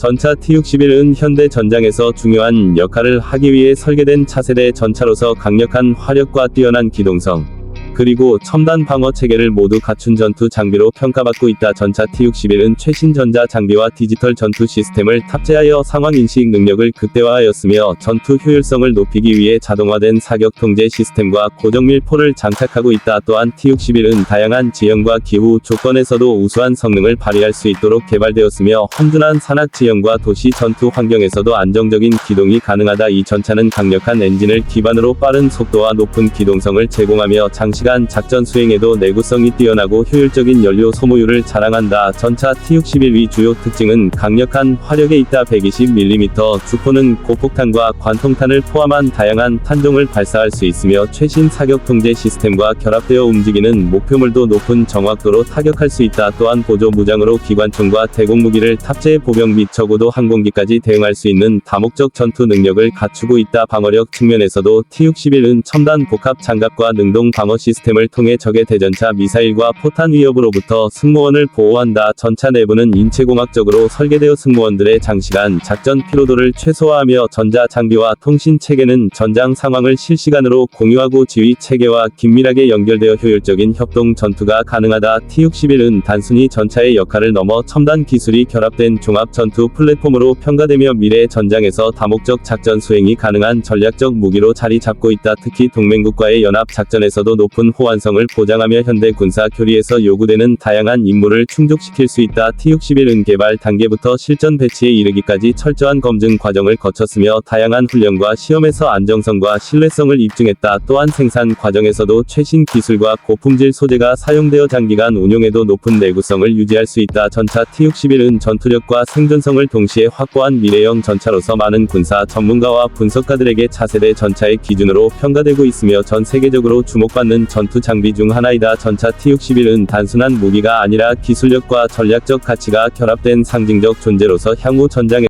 전차 T-61은 현대 전장에서 중요한 역할을 하기 위해 설계된 차세대 전차로서 강력한 화력과 뛰어난 기동성, 그리고 첨단 방어 체계를 모두 갖춘 전투 장비로 평가받고 있다. 전차 T-61은 최신 전자 장비와 디지털 전투 시스템을 탑재하여 상황 인식 능력을 극대화하였으며 전투 효율성을 높이기 위해 자동화된 사격 통제 시스템과 고정밀포를 장착하고 있다. 또한 T-61은 다양한 지형과 기후 조건에서도 우수한 성능을 발휘할 수 있도록 개발되었으며 험준한 산악 지형과 도시 전투 환경에서도 안정적인 기동이 가능하다. 이 전차는 강력한 엔진을 기반으로 빠른 속도와 높은 기동성을 제공하며 장시 간 작전 수행에도 내구성이 뛰어나고 효율적인 연료 소모율을 자랑한다. 전차 T-61의 주요 특징은 강력한 화력에 있다. 120mm 주포는 고폭탄과 관통탄을 포함한 다양한 탄종을 발사할 수 있으며 최신 사격 통제 시스템과 결합되어 움직이는 목표물도 높은 정확도로 타격할 수 있다. 또한 보조 무장으로 기관총과 대공무기를 탑재해 보병 및 적어도 항공기까지 대응할 수 있는 다목적 전투 능력을 갖추고 있다. 방어력 측면에서도 T-61은 첨단 복합 장갑과 능동 방어 시스템 을 통해 적의 대전차 미사일과 포탄 위협으로부터 승무원을 보호한다. 전차 내부는 인체공학적으로 설계되어 승무원들의 장시간 작전 피로도를 최소화하며 전자 장비와 통신 체계는 전장 상황을 실시간으로 공유하고 지휘 체계와 긴밀하게 연결되어 효율적인 협동 전투가 가능하다. T-61은 단순히 전차의 역할을 넘어 첨단 기술이 결합된 종합 전투 플랫폼으로 평가되며 미래 전장에서 다목적 작전 수행이 가능한 전략적 무기로 자리 잡고 있다. 특히 동맹국과의 연합 작전에서도 높은 호환성을 보장하며 현대 군사 교리에서 요구되는 다양한 임무를 충족시킬 수 있다. T-61은 개발 단계부터 실전 배치에 이르기까지 철저한 검증 과정을 거쳤으며 다양한 훈련과 시험에서 안정성과 신뢰성을 입증했다. 또한 생산 과정에서도 최신 기술과 고품질 소재가 사용되어 장기간 운용에도 높은 내구성을 유지할 수 있다. 전차 T-61은 전투력과 생존성을 동시에 확보한 미래형 전차로서 많은 군사 전문가와 분석가들에게 차세대 전차의 기준으로 평가되고 있으며 전 세계적으로 주목받는 전투 장비 중 하나이다. 전차 T-61은 단순한 무기가 아니라 기술력과 전략적 가치가 결합된 상징적 존재로서 향후 전장에